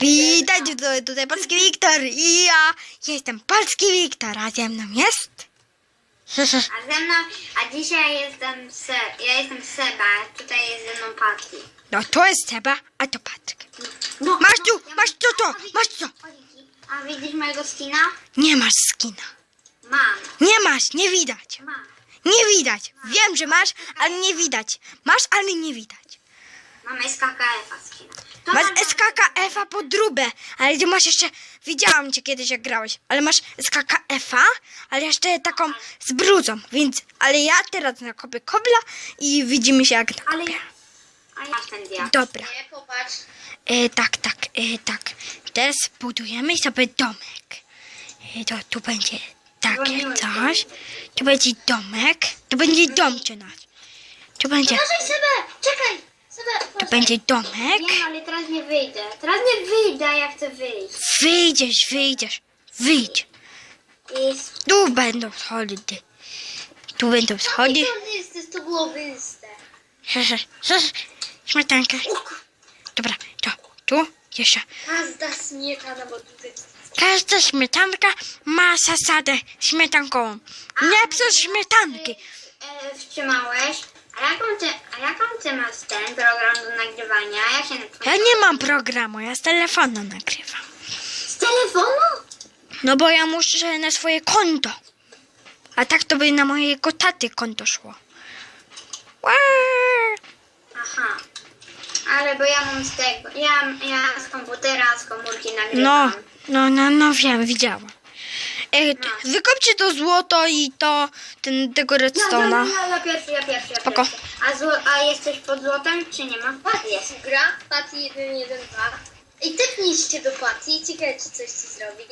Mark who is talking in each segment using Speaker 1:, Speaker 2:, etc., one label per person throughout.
Speaker 1: Witajcie tutaj, tutaj Polski Wiktor i ja jestem Polski Wiktor, a ze mną jest...
Speaker 2: A ze mną, a dzisiaj jestem Se, ja jestem Seba, a tutaj jest ze mną Patty.
Speaker 1: No to jest Seba, a to Patryk.
Speaker 2: No,
Speaker 1: Masz tu, masz to, to, masz to.
Speaker 2: A widzisz mojego skina?
Speaker 1: Nie masz skina.
Speaker 2: Mam,
Speaker 1: Nie masz, nie widać.
Speaker 2: mam.
Speaker 1: Nie widać. Wiem, że masz, ale nie widać. Masz, ale nie widać.
Speaker 2: Mam SKKF-a skina. To
Speaker 1: Masz
Speaker 2: mam-
Speaker 1: SKKF-a podróbę, ale ty masz jeszcze... Widziałam cię kiedyś, jak grałeś, ale masz SKKF-a, ale jeszcze taką z bruzą, więc... Ale ja teraz nakopię kobla i widzimy się, jak
Speaker 2: Ale
Speaker 1: nakopię.
Speaker 2: ja... A ja ten diak.
Speaker 1: Dobra.
Speaker 2: Nie, popatrz.
Speaker 1: E, tak, tak, e, tak. Teraz budujemy sobie domek. E, to tu będzie takie coś. Tu będzie domek. Tu będzie dom czy nasz. Tu będzie,
Speaker 2: Uważaj czekaj.
Speaker 1: Tu będzie domek.
Speaker 2: Wiem, ale teraz nie wyjdę. Teraz nie wyjdę, ja chcę wyjść.
Speaker 1: Wyjdziesz, wyjdziesz. Wyjdź.
Speaker 2: Jest...
Speaker 1: Tu będą schody. Tu będą schody.
Speaker 2: jest, to było wyjście.
Speaker 1: Śmietanka. Dobra, to tu jeszcze.
Speaker 2: Każda śmietana, bo tutaj...
Speaker 1: Każda śmietanka ma zasadę śmietankową. Nie psuć śmietanki.
Speaker 2: E, wstrzymałeś. A jaką, ty, a jaką ty masz ten program do nagrywania? Jak się
Speaker 1: Ja nie mam programu, ja z telefonu nagrywam.
Speaker 2: Z telefonu?
Speaker 1: No bo ja muszę na swoje konto. A tak to by na mojego taty konto szło. Ła!
Speaker 2: Aha. Ale bo ja mam z tego, ja, ja z komputera, z komórki
Speaker 1: No,
Speaker 2: nagrywam.
Speaker 1: no, no, no wiem, widziałam. Ej, t- wykopcie to złoto i to ten, tego
Speaker 2: Ja, ja,
Speaker 1: redstone'a.
Speaker 2: ja, ja pierwszy, ja pierwszy, ja
Speaker 1: Spoko.
Speaker 2: pierwszy. A, zło, a jesteś pod złotem, czy nie ma? Jest.
Speaker 3: Gra, Patty 1, 1, 2. I tepnij się do Patty, ciekawe czy coś ci zrobi.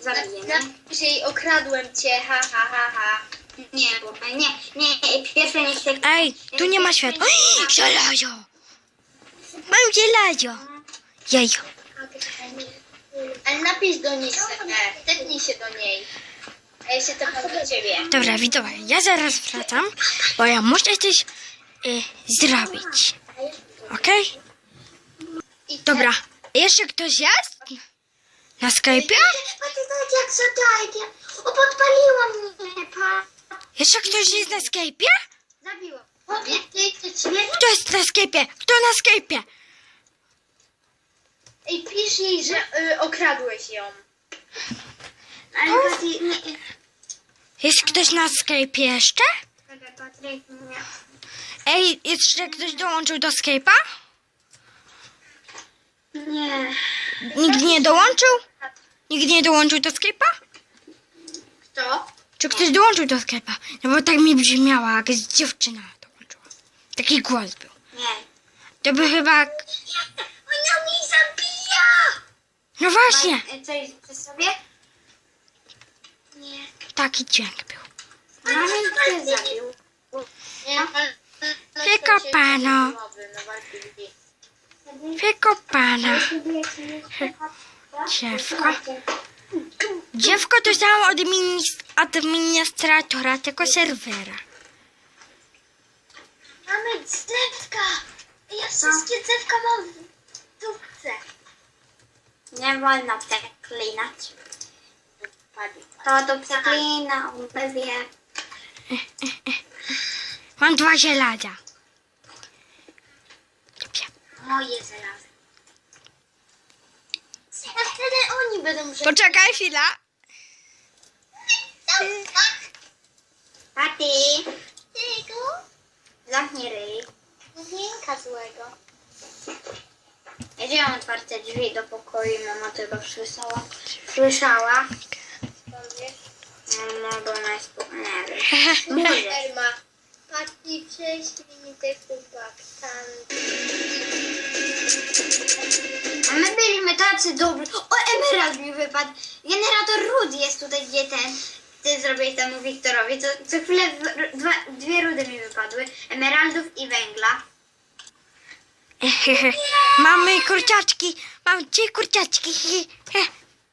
Speaker 2: Zabijemy.
Speaker 3: Napisz jej, okradłem cię, ha, ha, ha, ha.
Speaker 2: Nie, bo, nie, nie, pierwsze nie chcę...
Speaker 1: Ej, tu nie ma światła. Oj, Żelazo! Mam żelazo! Jejo.
Speaker 3: Ale napisz do niej sobie, tepnij się do niej. A ja się tepam do ciebie.
Speaker 1: Dobra, widzowie, ja zaraz wracam, bo ja muszę coś y, zrobić. Okej?
Speaker 3: I
Speaker 1: Dobra. Jeszcze ktoś jest? Na Skype'ie?
Speaker 2: Patrz, jak zadaje. O, podpaliła mnie, pa.
Speaker 1: Jeszcze ktoś jest na Skype'ie?
Speaker 3: Ty, ty, ty,
Speaker 1: Kto jest na Skype'ie? Kto na Skype'ie?
Speaker 3: Ej, pisz jej, że y, okradłeś ją.
Speaker 2: Ale Patty, nie...
Speaker 1: Jest ktoś na Skype'ie jeszcze?
Speaker 2: Czekaj, Patryk, nie.
Speaker 1: Ej, jeszcze ktoś dołączył do Skype'a?
Speaker 2: Nie.
Speaker 1: Nikt nie dołączył? Nikt nie dołączył do Skype'a?
Speaker 3: Kto?
Speaker 1: Czy ktoś dołączył do Skype'a? No bo tak mi brzmiała, jakaś dziewczyna dołączyła. Taki głos był.
Speaker 2: Nie.
Speaker 1: To by chyba... No właśnie,
Speaker 2: Ma- Coś przy sobie? Nie.
Speaker 1: taki dźwięk był.
Speaker 2: A mnie ktoś zabił.
Speaker 3: Nie, ale...
Speaker 1: Wykopano. Wykopana. Dziewko. Dziewko to samo od minis- administratora tego serwera.
Speaker 3: Mamy drzewka! Ja wszystkie drzewka mam.
Speaker 2: Nie wolno przeklinać. To to przeklina, on wie.
Speaker 1: Mam dwa żelaza.
Speaker 2: Moje żelazo.
Speaker 3: A wtedy oni będą że...
Speaker 1: Poczekaj chwila.
Speaker 2: Paty,
Speaker 3: Tego?
Speaker 2: zamknij ryj.
Speaker 3: Dźwięka złego.
Speaker 2: Ja mam otwarte drzwi do pokoju, mama tego słyszała. Słyszała. No, bo ona jest... po- Nie wiem.
Speaker 3: Elma. Patty, prześlij mi.
Speaker 2: A my byliśmy tacy dobrzy. O, emerald mi wypadł. Generator ród jest tutaj, gdzie ten. Ty zrobiłeś temu Wiktorowi. Co, co chwilę dwa, dwie rudy mi wypadły. Emeraldów i węgla.
Speaker 1: Mamy kurczaczki. Mam trzy kurczaczki.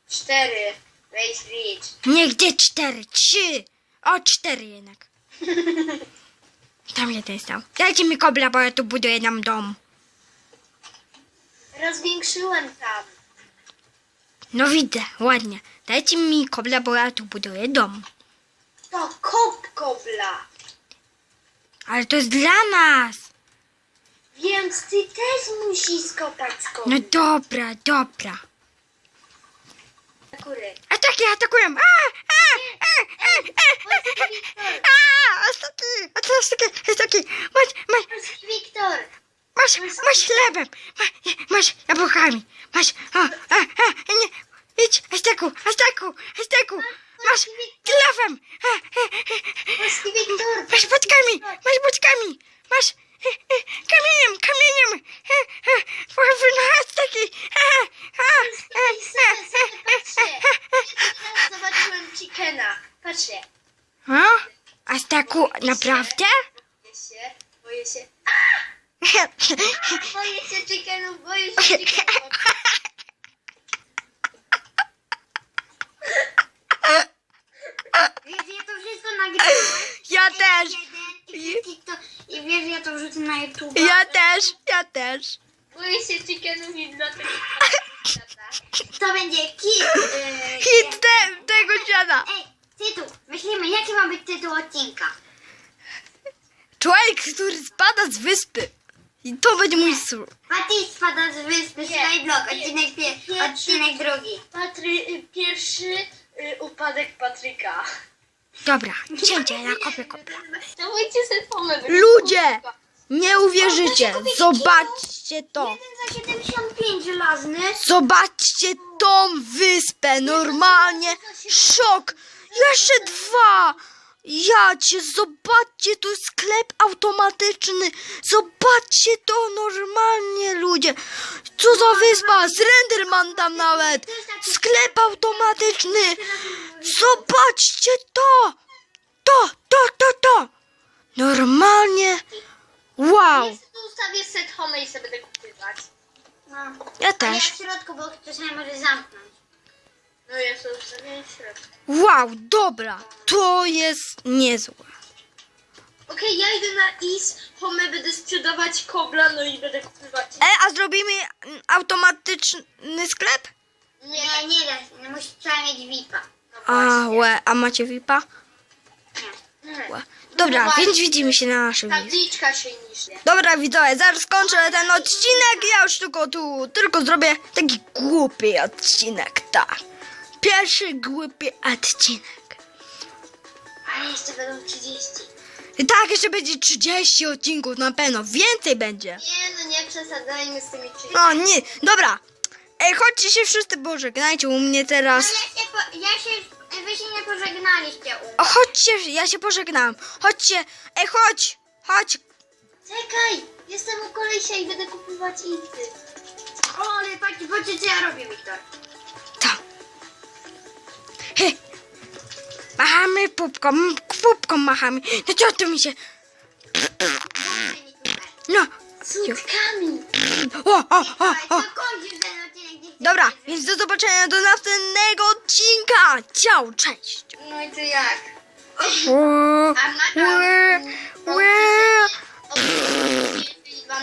Speaker 3: Cztery. Weź licz.
Speaker 1: Nie, gdzie cztery? Trzy. O, cztery jednak. Tam jeden stał. Dajcie mi kobla, bo ja tu buduję nam dom.
Speaker 3: Rozwiększyłem tam.
Speaker 1: No widzę, ładnie. Dajcie mi kobla, bo ja tu buduję dom.
Speaker 3: To kop kobla.
Speaker 1: Ale to jest dla nas.
Speaker 3: Więc ty też musisz skopać z
Speaker 1: No dobra, dobra.
Speaker 3: Kury.
Speaker 1: Ataki, atakują! A, a, a, a, a, a, a, Ataki, ataki, ataki. Masz, masz,
Speaker 3: Polski Wiktor.
Speaker 1: masz, masz chlebem. Masz, masz jabłkami. Masz, o, a, a, nie. Idź, Azteku, Azteku, Azteku. Masz chlebem. A, a, a,
Speaker 3: Polski Wiktor.
Speaker 1: Masz budkami, masz budkami. Masz kamieniem, kamieniem. A, a, a,
Speaker 3: Patrzcie. Teraz zobaczyłem chickena. Patrzcie.
Speaker 1: a. Azteku, naprawdę?
Speaker 3: Boję się. Boję się. Boję się chickenów. Boję się chickenów.
Speaker 2: Ja
Speaker 1: też.
Speaker 2: Jeden I, wiesz, ja to wrzucę na YouTube.
Speaker 1: Ja też, ja też.
Speaker 3: Boję się chickenów i dlatego...
Speaker 2: To będzie kit. Yy,
Speaker 1: Hit te, tego świata.
Speaker 2: Ej, tytuł. Myślimy, jaki ma być tytuł odcinka.
Speaker 1: Człowiek, który spada z wyspy. I to będzie mój słów.
Speaker 2: Patty spada z wyspy Skyblock, odcinek, pie,
Speaker 3: Pierwszy.
Speaker 2: odcinek drugi.
Speaker 3: Patry... Pierwszy y, upadek Patryka.
Speaker 1: Dobra, cięcie, ja kopię, kopię.
Speaker 3: Dawajcie sobie pomysł.
Speaker 1: Ludzie, nie uwierzycie. Zobaczcie to.
Speaker 2: Jeden za 75 żelazny.
Speaker 1: Zobaczcie tą wyspę. Normalnie szok. Jeszcze dwa. Ja cię, zobaczcie, tu sklep automatyczny. Zobaczcie to normalnie, ludzie. Co za wyspa? Slenderman tam nawet. Sklep automatyczny. Zobaczcie to. To, to, to, to. Normalnie. Wow.
Speaker 3: Ja tu ustawię set home i sobie będę kupywać.
Speaker 2: No.
Speaker 1: Ja
Speaker 2: A ja
Speaker 1: też.
Speaker 2: w środku, bo czasami może zamknąć.
Speaker 3: No ja sobie ustawię w środku.
Speaker 1: Wow, dobra. To jest niezłe.
Speaker 3: Okej, ja idę na is, home będę sprzedawać kobla, no i będę kupywać.
Speaker 1: E, a zrobimy mm, automatyczny sklep?
Speaker 3: Nie,
Speaker 2: Nie, nie da się. No, musisz trzeba mieć VIP-a.
Speaker 1: A, łe, a macie VIPa? Łe. Dobra,
Speaker 3: No
Speaker 1: więc widzimy się na naszym.
Speaker 3: Tabliczka się niszczy.
Speaker 1: Dobra, widzowie, zaraz skończę ten odcinek. Ja już tylko tu, tylko zrobię taki głupi odcinek, tak. Pierwszy głupi odcinek.
Speaker 2: Ale jeszcze będą 30.
Speaker 1: I tak, jeszcze będzie 30 odcinków, na pewno. Więcej będzie.
Speaker 3: Nie, no nie przesadzajmy z tymi czyli.
Speaker 1: No, nie, dobra. Ej, chodźcie się wszyscy pożegnajcie u mnie teraz.
Speaker 2: Ja się, po, ja się, wy się nie pożegnaliście u
Speaker 1: O, chodźcie, ja się pożegnam. Chodźcie, ej, chodź, chodź.
Speaker 3: Czekaj, jestem u kolesia i będę kupywać inny.
Speaker 2: O, ale patrzcie, patrzcie co ja robię, Wiktor.
Speaker 1: Tam. He. Machamy pupką, pupką machamy. No co tu mi się... No.
Speaker 3: Sutkami.
Speaker 1: O, o, o, o.
Speaker 2: to kończysz ten odcinek. nie chcę
Speaker 1: Dobra,
Speaker 2: wiedzieć.
Speaker 1: Więc do zobaczenia do następnego odcinka. Ciao, cześć.
Speaker 3: No i to jak?
Speaker 1: Ue,
Speaker 3: A